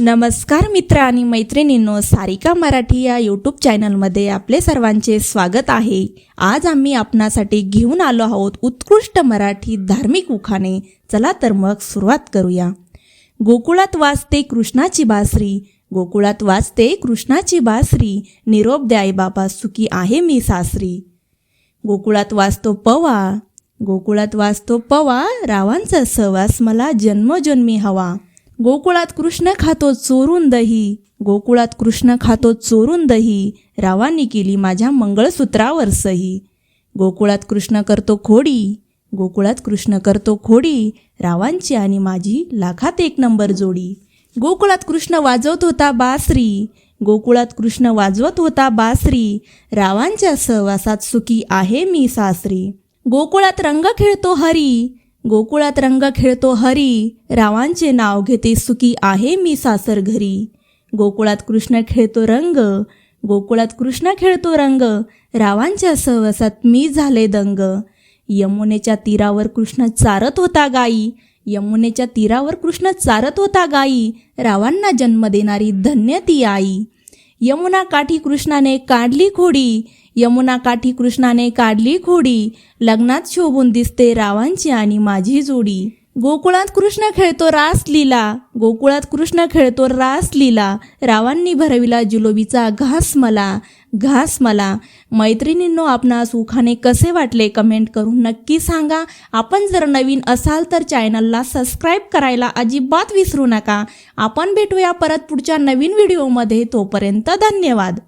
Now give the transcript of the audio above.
नमस्कार मित्र आणि मैत्रिणींनो सारिका मराठी या यूट्यूब चॅनलमध्ये आपले सर्वांचे स्वागत आहे. आज आम्ही आपणासाठी घेऊन आलो आहोत उत्कृष्ट मराठी धार्मिक उखाणे. चला तर मग सुरुवात करूया. गोकुळात वाजते कृष्णाची बासरी. गोकुळात वाजते कृष्णाची बासरी. निरोप द्याय बाबा सुखी आहे मी सासरी. गोकुळात वाजतो पवा. गोकुळात वाजतो पवा. रावांचा सहवास मला जन्मजन्मी हवा. गोकुळात कृष्ण खातो चोरून दही. गोकुळात कृष्ण खातो चोरून दही. रावांनी केली माझ्या मंगळसूत्रावर सही. गोकुळात कृष्ण करतो खोडी. गोकुळात कृष्ण करतो खोडी. रावांची आणि माझी लाखात एक नंबर जोडी. गोकुळात कृष्ण वाजवत होता बासरी. गोकुळात कृष्ण वाजवत होता बासरी. रावांच्या सहवासात सुखी आहे मी सासरी. गोकुळात रंग खेळतो हरी. गोकुळात रंग खेळतो हरी. रावांचे नाव घेते सुखी आहे मी सासर घरी. गोकुळात कृष्ण खेळतो रंग. गोकुळात कृष्ण खेळतो रंग. रावांच्या सहवासात मी झाले दंग. यमुनेच्या तीरावर कृष्ण चारत होता गाई. यमुनेच्या तीरावर कृष्ण चारत होता गाई. रावांना जन्म देणारी धन्य ती आई. यमुना काठी कृष्णाने काढली खोडी. यमुना काठी कृष्णाने काढली खोडी. लग्नात शोभून दिसते रावांची आणि माझी जोडी. गोकुळात कृष्ण खेळतो रास लीला. गोकुळात कृष्ण खेळतो रास लीला. रावांनी भरविला जुलोबीचा घास मला घास मला. मैत्रिणींनो आपणास सुखाने कसे वाटले कमेंट करून नक्की सांगा. आपण जर नवीन असाल तर चॅनलला सबस्क्राईब करायला अजिबात विसरू नका. आपण भेटूया परत पुढच्या नवीन व्हिडिओमध्ये. तोपर्यंत धन्यवाद.